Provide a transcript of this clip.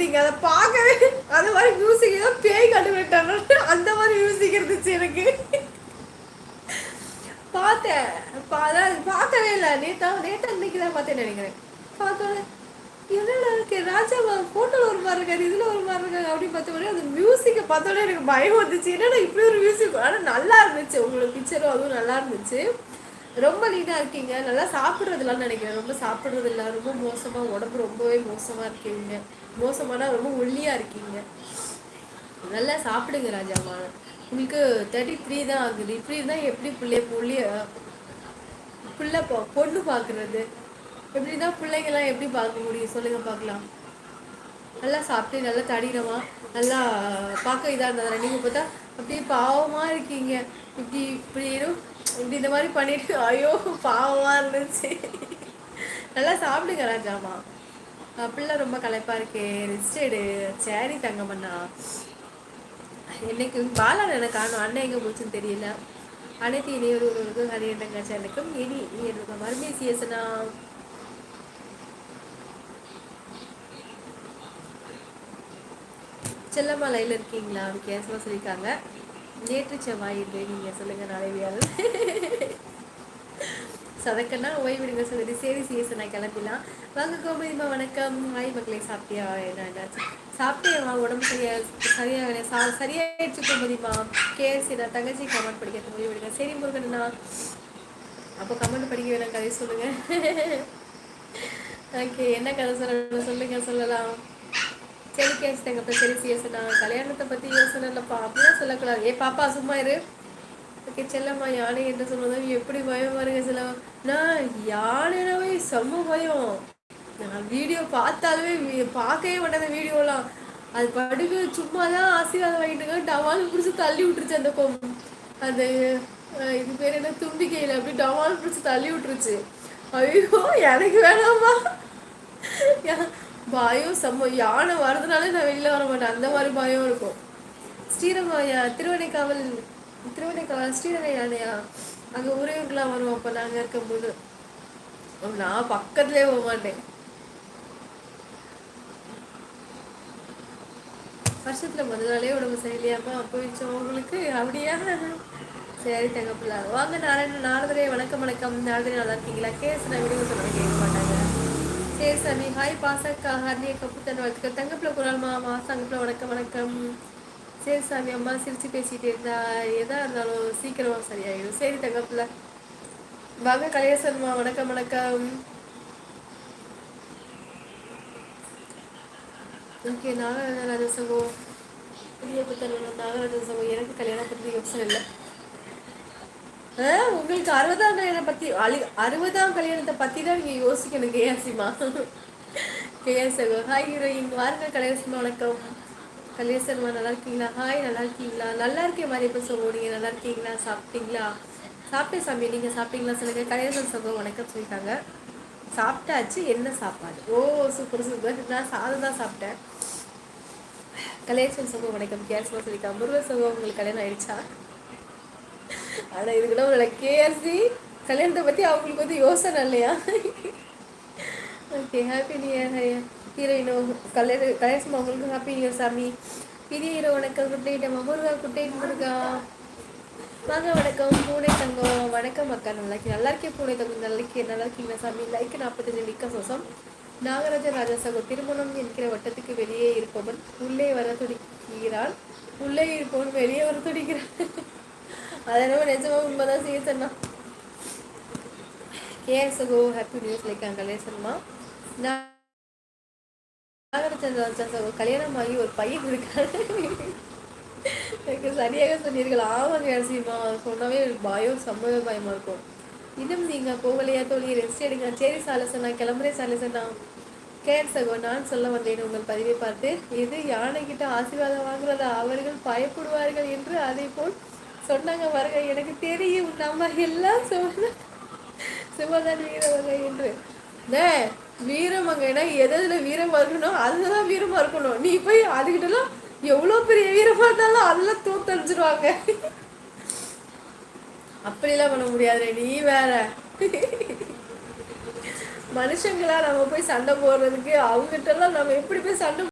எடுத்துட்டீங்க அதை பார்க்கவே அந்த மாதிரி மியூசிக் ஏதோ பேய் கண்டுபிட்டாங்க அந்த மாதிரி மியூசிக் இருந்துச்சு எனக்கு. பார்த்தேன். அதான் பார்க்கவே இல்லை. நேத்தா நேத்தா இன்னைக்கு தான் நினைக்கிறேன். பார்த்தோன்னே என்னடா இருக்கு? ராஜா ஃபோட்டோவில் ஒரு மாதிரி இருக்காரு இதில் ஒரு மாதிரி இருக்காங்க அப்படின்னு பார்த்தோன்னே அந்த மியூசிக்கை பார்த்தோன்னே எனக்கு பயம் வந்துச்சு. என்னடா இப்படி ஒரு மியூசிக் ஆனால் நல்லா இருந்துச்சு. உங்களோட பிக்சரும் அதுவும் நல்லா இருந்துச்சு. ரொம்ப லீனாக இருக்கீங்க. நல்லா சாப்பிட்றதுலாம் நினைக்கிறேன். ரொம்ப சாப்பிட்றது இல்லை ரொம்ப மோசமாக உடம்பு ரொம்பவே மோசமாக இருக்கீங்க. மோசமான ரொம்ப ஒல்லியாக இருக்கீங்க. நல்லா சாப்பிடுங்க ராஜாமா உங்களுக்கு தேர்ட்டி த்ரீ தான் ஆகுது. இப்படி இருந்தால் எப்படி பிள்ளைய புள்ளிய பிள்ளை பொண்ணு பார்க்குறது எப்படி தான் பிள்ளைங்கள்லாம் எப்படி பார்க்க முடியும்? சொல்லுங்கள் பார்க்கலாம். நல்லா சாப்பிட்டு நல்லா தடினமா நல்லா பார்க்க இதாக இருந்தாங்க நீங்கள் பார்த்தா அப்படியே பாவமாக இருக்கீங்க. இப்படி இப்படி இப்படி இந்த மாதிரி பண்ணிட்டு ஐயோ பாவமாக இருந்துச்சு. நல்லா சாப்பிடுங்க ராஜாமா. பிள்ளை ரொம்ப களைப்பா இருக்கே. ரெஸ்ட் எடு. சேரி தங்கமண்ணா. என்னைக்கு பாலா எனக்கு காணும் அண்ணன் எங்கே போச்சுன்னு தெரியல. அனைத்து இணையொருவர்களுக்கும் ஹரியண்டங்க சேனலுக்கும் இனி என்னோட மருமை சிஎஸ்னா செல்லம்மா லைவில் இருக்கீங்களா? வித்தியாசமாக சொல்லியிருக்காங்க. நேற்று செவ்வாய் என்று நீங்கள் சொல்லுங்கள் நாளைவியால் சதக்கன்னா ஓய்விடுங்க சொல்லுது சரி சிஎஸ் நான் கிளம்பிடலாம் வாங்க கோமதிமா வணக்கம். ஆய் மக்களை சாப்பிட்டியா? என்ன என்னாச்சு சாப்பிட்டேம்மா உடம்பு சரியா சரியாக சா சரியாயிடுச்சு கோமதிமா கேஎஸ்சி நான் தங்கச்சி கமெண்ட் படிக்கிறது ஓய்விடுங்க சரி முருகண்ணா. அப்போ கமெண்ட் படிக்க வேணாம் கதை சொல்லுங்கள் ஓகே என்ன கதை சொல்லணும்? சொல்லுங்கள் சொல்லலாம். சரி கேட்டுட்டேங்க இப்போ சரி யோசனை கல்யாணத்தை பற்றி யோசனை இல்லைப்பா. அப்படிலாம் சொல்லக்கூடாது. ஏ பாப்பா சும்மா இரு. ஓகே செல்லம்மா யானை என்று சொன்னதும் எப்படி பயம் பாருங்க செல்லம்மா? நான் யானைனவே செம்ம பயம். நான் வீடியோ பார்த்தாலுமே பார்க்கவே மாட்டேன் வீடியோலாம். அது படுக்க சும்மா தான் ஆசீர்வாதம் வாங்கிட்டுங்க டவால் பிடிச்சி தள்ளி விட்டுருச்சு அந்த கொம்பு அந்த இது பேர் என்ன? தும்பிக்கையில் அப்படி டவால் பிடிச்சி தள்ளி விட்டுருச்சு. ஐயோ எனக்கு வேணாமா பயம் செம்ம யானை வர்றதுனால நான் வெளியில் வர மாட்டேன். அந்த மாதிரி பயம் இருக்கும். ஸ்ரீரங்காயா திருவனைக்காவல் திருவனைக்காவல் ஸ்ரீரங்க யானையா? அங்கே ஊரையூருக்குலாம் வருவோம் அப்போ நாங்கள் இருக்கும்போது. நான் பக்கத்துலேயே போக மாட்டேன். வருஷத்துல முதல் நாளே உடம்பு அப்போ வச்சோம் உங்களுக்கு அப்படியா? சரி தங்கப்பில்ல வாங்க நாராயண நாரதரே வணக்கம் வணக்கம். நாரதரே நல்லா இருக்கீங்களா? கேஸ் நான் வீடியோ சொல்லுவேன் கேட்க மாட்டாங்க. சரி சாமி ஹாய் பாசக்கா ஹர்னிய கப்புத்தன் வாழ்த்துக்கள். தங்கப்பில் குரல் மாமா தங்கப்பில் வணக்கம் வணக்கம். சரி சாமி அம்மா சிரிச்சு பேசிட்டு இருந்தா எதாக இருந்தாலும் சீக்கிரமாக சரியாயிடும். சரி தங்கப்பில். வாங்க கலையசன்மா வணக்கம் வணக்கம். ஓகே நாகராஜ சகோ புதிய புத்தன் நாகராஜ சகோ எனக்கு கல்யாணம் பற்றி யோசனை இல்லை. உங்களுக்கு அறுபதாம் கல்யாணம் பத்தி அழு அறுபதாம் கல்யாணத்தை பத்தி தான் நீங்க யோசிக்கணும் கேயாசிமா கேஎஸ்ஓ ஹாய் ஹீரோயின் வாருங்க கலையரசமா வணக்கம். கலையரசன்மா நல்லா இருக்கீங்களா? ஹாய் நல்லா இருக்கீங்களா? நல்லா இருக்கேன் மாதிரி எப்போ சொல்லுவோம் நீங்கள் நல்லா இருக்கீங்களா? சாப்பிட்டீங்களா? சாப்பிட்டேன் சாமி. நீங்கள் சாப்பிட்டீங்களா சொல்லுங்க? கலையரசன் சகோ வணக்கம் சொல்லிட்டாங்க. சாப்பிட்டாச்சு என்ன சாப்பாடு? ஓ சூப்பர் சூப்பர் நான் சாதம் தான் சாப்பிட்டேன். கலையரசன் சகோ வணக்கம். கேஸ்மா சொல்லிட்டா முருகன் சகோ உங்களுக்கு கல்யாணம் ஆயிடுச்சா? ஆனால் இதுக்கெல்லாம் ஒரு கேஆர்சி கல்யாணத்தை பற்றி அவங்களுக்கு வந்து யோசனை இல்லையா? ஓகே ஹாப்பி நியூ இயர் ஹீரோயினோ கல்யாண கல்யாணம் அவங்களுக்கு ஹாப்பி நியூ இயர் சாமி. பெரிய ஹீரோ வணக்கம் குட் நைட் அம்மா. Muruga good night Muruga. வாங்க வணக்கம். பூனை தங்கம். வணக்கம் அக்கா. நல்லா இருக்கேன் நல்லா இருக்கேன் பூனை தங்கம். நல்லா இருக்கேன் நல்லா இருக்கீங்களா சாமி? லைக் நாற்பத்தஞ்சு மிக்க சோசம். நாகராஜ ராஜசகோ திருமணம் என்கிற வட்டத்துக்கு வெளியே இருப்பவன் உள்ளே வர துடிக்கிறான். உள்ளே இருப்பவன் வெளியே வர துடிக்கிறான். அதனால நிஜமாக உண்மைதான் சீசன்னா கோ ஹாப்பி நியூஸ் லைக் கலேசன்மா நாகரச்சந்திரன் கல்யாணம் ஆகி ஒரு பையன் இருக்காரு எனக்கு சரியாக சொன்னீர்கள் ஆமாங்க அரசியமா சொன்னாவே பயம் சம்மத பயமா இருக்கும் இன்னும் நீங்க போகலையா தோழி ரெஸ்ட் எடுங்க சரி சாலசனா கிளம்புறேன் சாலசனா கேர் சகோ நான் சொல்ல வந்தேன் உங்கள் பதிவை பார்த்து இது யானை கிட்ட ஆசீர்வாதம் வாங்குறதா அவர்கள் பயப்படுவார்கள் என்று அதே போல் சொன்னாங்க பாருங்க எனக்கு தெரியும் நம்ம எல்லாம் சொன்ன சிவதான் வீரவங்க என்று. வீரமங்கன்னா எதில் வீரமாக இருக்கணும்? அதுதான் வீரமாக இருக்கணும். நீ போய் அதுக்கிட்டலாம் எவ்வளவு பெரிய வீரமாக இருந்தாலும் அதெல்லாம் தூத்தடிச்சிருவாங்க அப்படிலாம் பண்ண முடியாது நீ வேற. மனுஷங்களா நம்ம போய் சண்டை போடுறதுக்கு அவங்ககிட்ட எல்லாம் நம்ம எப்படி போய் சண்டை